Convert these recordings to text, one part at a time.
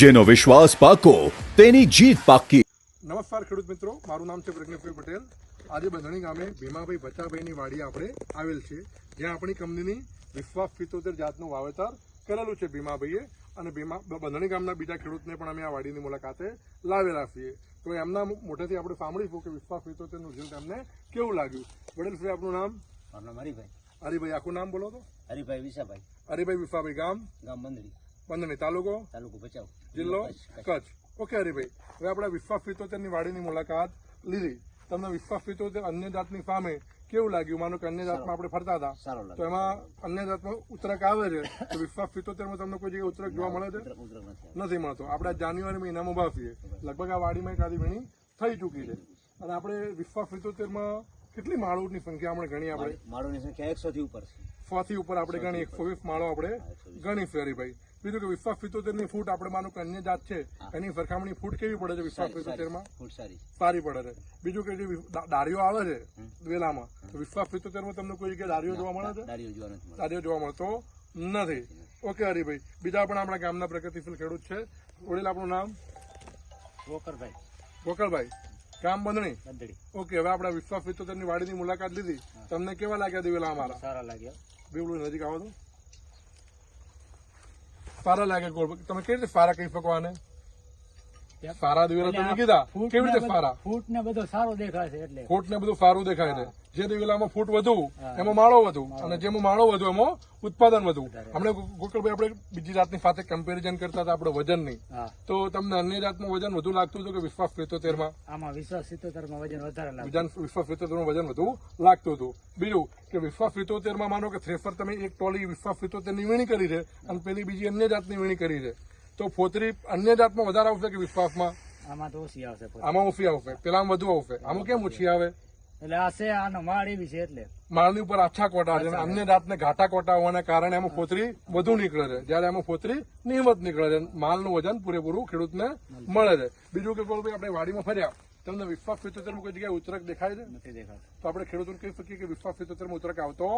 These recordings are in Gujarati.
જેનો વિશ્વાસ પાકો તેની જીત પાકી. નમસ્કાર ખેડૂત મિત્રો મારું નામ છે પ્રજ્ઞભાઈ પટેલ. આજે બંધણી ગામે ભીમાભાઈ ભચાભાઈની વાડી આપણે આવેલ છે જ્યાં આપણી કંપનીની વિશ્વાસ પિત્તોતેર જાતનું વાવેતર કરેલું છે ભીમાભાઈએ. અને ભીમા બંધણી ગામના બીજા ખેડૂતને પણ અમે આ વાડીની મુલાકાતે લાવેલા છીએ. તો એમના મોટેથી આપણે સાંભળીશું કે વિશ્વાસ પિત્તોતેરનું રિઝલ્ટ એમને કેવું લાગ્યું. વડીલ શ્રી આપનું નામ? મારું નામ હરિભાઈ. હરિભાઈ આખું નામ બોલો તો. હરિભાઈ વિશાભાઈ હરિભાઈ વિશાભાઈ ગામ? ગામ બંદડી બંધણી તાલુકો? તાલુકો ભચાઉ. જિલ્લો? કચ્છ. ઓકે હરિભાઈ હવે આપણે વિશ્વાસ પિત્તોતેરની વાડીની મુલાકાત લીધી. તમને વિશ્વાસ પિત્તોતેર અન્ય જાતની સામે કેવું લાગ્યું? માનો કે અન્ય જાતમાં આપણે ફરતા હતા. તો એમાં અન્ય જાતમાં ઉતરક આવે છે. તો વિશ્વાસ પિત્તોતેરમાં તમને કોઈ જગ્યાએ ઉતરક જોવા મળે છે? નથી મળતો. આપણે જાન્યુઆરી મહિનામાં ભાવીએ લગભગ આ વાડીમાં એકાદી વીણી થઈ ચૂકી છે. અને આપણે વિશ્વાસ પિત્તોતેરમાં કેટલી માળોની સંખ્યા આપણે ગણી આપણે? માળ- માળોની સંખ્યા એકસો થી ઉપર સો થી ઉપર આપણે ગણી એકસો વીસ માળો આપણે ગણી ફેરી હરિભાઈ બીજું કે વિશ્વાસ પિત્તોતેરની ફૂટ આપણે માનું કે અન્ય જાત છે. એની સરખામણી ફૂટ કેવી પડે છે વિશ્વાસ સારી, પિત્તોતેરમાં સારી. ફૂટ સારી સારી પડે છે. બીજું કે જે દાળીઓ આવે છે વેલામાં તો વિશ્વાસ પિત્તોતેરમાં તમને કોઈ જગ્યાએ દાળીઓ જોવા મળે છે? દાળીઓ જોવા મળતી. દાળીઓ જોવા મળતો નથી. ઓકે હરિભાઈ. બીજા પણ આપણા ગામના પ્રગતિશીલ ખેડૂત છે. વડીલ આપણું નામ? ગોકરભાઈ. ગોકળભાઈ કામ બંધણી? ઓકે હવે આપણા વિશ્વાસ પિત્તોતેરની વાડીની મુલાકાત લીધી. તમને કેવા લાગ્યા દિવેલા અમારા? સારા લાગ્યા. બેવડું નજીક આવો તો. સારા લાગે ગોળ તમે કેવી રીતે ફારા કહી શકો આને સારા દિવેલા તમે કીધા? કેવી રીતે સારા ફૂટ ને બધો સારો દેખાશે એટલે. ફૂટ ને બધું સારું દેખાય છે. જે દિવેલામાં ફૂટ વધુ એમાં માળો વધુ અને જેમાં માળો વધુ એમાં ઉત્પાદન વધુ. હમણે ગોકળભાઈ આપણે બીજી જાતની સાથે કમ્પેરિઝન કરતા હતા આપણે વજનની. તો તમને અન્ય જાતનું વજન વધુ લાગતું હતું કે વિશ્વાસ સિત્તોતેરમાં આમાં વિશ્વાસ સિત્તોતેરમાં વજન વધારે લાગે વિશ્વાસ વિશ્વાસમાં વજન વધુ લાગતું હતું. બીજું કે વિશ્વાસ સિત્તોતેરમાં માનો કે થ્રેસર તમે એક ટોલી વિશ્વાસ સિત્તોતેરની વીણી કરી છે અને પેલી બીજી અન્ય જાતની વીણી કરી છે. તો ફોતરી અન્ય જાતમાં વધારે આવશે કે વિશ્વાસમાં? આમાં તો ઓછી આવશે આમાં ઓછી આવશે. પેલામાં વધુ આવશે. આમાં કેમ ઓછી આવે? એટલે આ છે આ માળ એવી છે એટલે. માળની ઉપર આછા કોટા છે અન્ય જાતને ઘાટા કોટા હોવાના કારણે એમાં ફોતરી વધુ નીકળે છે. જ્યારે એમાં ફોતરી નિયમિત નીકળે છે. માલનું વજન પૂરેપૂરું ખેડૂતને મળે છે. બીજું કે ગોળભાઈ આપણે વાડીમાં ફર્યા. તમને વિશ્વાસ પિત્તોતેરમાં કોઈ જગ્યાએ ઉતરક દેખાય છે? નથી દેખાતો. તો આપણે ખેડૂતોને કહી શકીએ કે વિશ્વાસ પિત્તોતેરમાં ઉતરક આવતો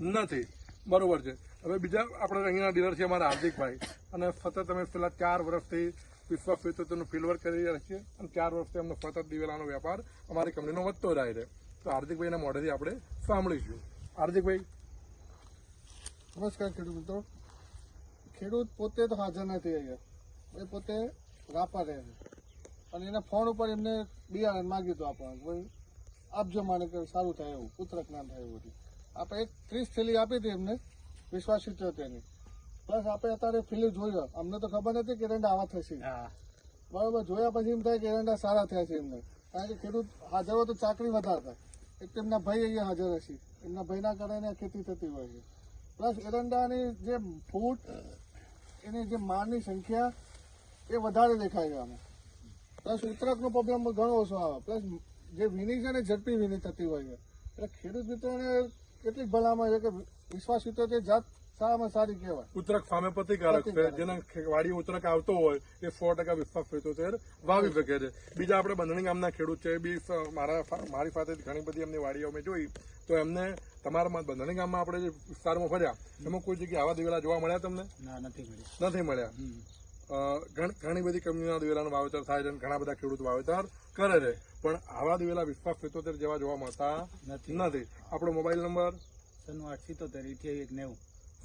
નથી. બરોબર છે. હવે બીજા આપણે અહીંના ડીલર છે અમારા હાર્દિકભાઈ. અને સતત અમે પેલા ચાર વર્ષથી વિશ્વાસ પિત્તોતેરનું ફિલ્ડવર્ક કરી રહ્યા છીએ અને ચાર વર્ષથી અમને સતત દિવેલાનો વેપાર અમારી કંપનીનો વધતો જાય છે. તો હાર્દિકભાઈના મોઢેથી આપણે સાંભળીશું. હાર્દિકભાઈ. નમસ્કાર ખેડૂત મિત્રો. ખેડૂત પોતે તો હાજર નથી અહીંયા. એ પોતે રાપા રહે છે. અને એના ફોન ઉપર એમને બિયારણ માગ્યું હતું આપણને. આપજો માને કે સારું થાય એવું ઉત્તરક ના થાય એવું આપણે એક ત્રીસ થેલી આપી હતી એમને વિશ્વાસ સિત્યોતેરની પ્લસ આપણે અત્યારે ફિલ્મ જોયો. અમને તો ખબર નથી કે એરંડા આવા થશે. હા. બરાબર જોયા પછી એમ થાય કે એરંડા સારા થયા છે એમને. કારણ કે ખેડૂત હાજર હોય તો ચાકરી વધારે થાય. એક એમના ભાઈ અહીંયા હાજર હશે. એમના ભાઈના કારણે ખેતી થતી હોય છે. પ્લસ એરંડાની જે ફૂટ એની જે માળની સંખ્યા એ વધારે દેખાય છે આમાં. પ્લસ ઉતરકનો પ્રોબ્લેમ ઘણો ઓછો આવે. પ્લસ જે વીણી છે ને ઝડપી વીણી થતી હોય છે. એટલે ખેડૂત મિત્રોને કેટલીક ભલામણ છે કે વિશ્વાસ વિતો જાત સારામાં સારી કહેવાય. ઉતરક સામે પ્રતિકારક. છે. જેના વાડી ઉતરક આવતો હોય એ સો ટકા વિશ્વાસ પિત્તોતેર વાવી શકે છે. બીજા આપણે બંધણી ગામના ખેડૂત છે. એ બી મારા મારી સાથે ઘણી બધી એમની વાડીઓ મેં જોઈ. તો એમને તમારા બંધણી ગામમાં આપણે જે વિસ્તારમાં ફર્યા એમાં કોઈ જગ્યાએ આવા દિવેલા જોવા મળ્યા તમને? ના નથી મળ્યા. નથી મળ્યા. ઘણ- ઘણી બધી કંપનીના દિવેલાનું વાવેતર થાય છે અને ઘણા બધા ખેડૂત વાવેતર કરે છે. પણ આવા દિવેલા વિશ્વાસ સિત્તોતેર જેવા જોવા મળતા નથી. આપણો મોબાઈલ નંબર? સનું આઠ સિત્તોતેર ઇઠ્યાવીસ એક નેવું.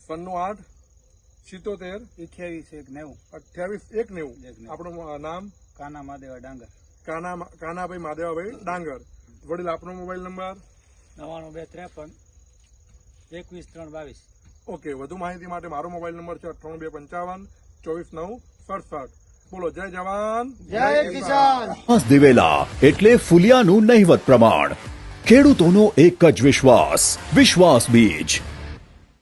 સન્નું આઠ સિત્તોતેર ઇઠ્યાવીસ એક નેવું. અઠ્યાવીસ એક નેવું. આપણું નામ? કાના માદેવા ડાંગર. કાના કાનાભાઈ માદેવાભાઈ ડાંગર. વડીલ આપણો મોબાઈલ નંબર? નવાણું બે ત્રેપન એકવીસ ત્રણ બાવીસ. ઓકે વધુ માહિતી માટે મારો મોબાઈલ નંબર છે અઠ્ઠાણું બે પંચાવન ચોવીસ નવ સડસઠ બોલો જય જવાન. જય કિસાન. દિવેલા એટલે ફુલિયાનું નહિવત પ્રમાણ. ખેડૂતોનો એક જ વિશ્વાસ. વિશ્વાસ બીજ.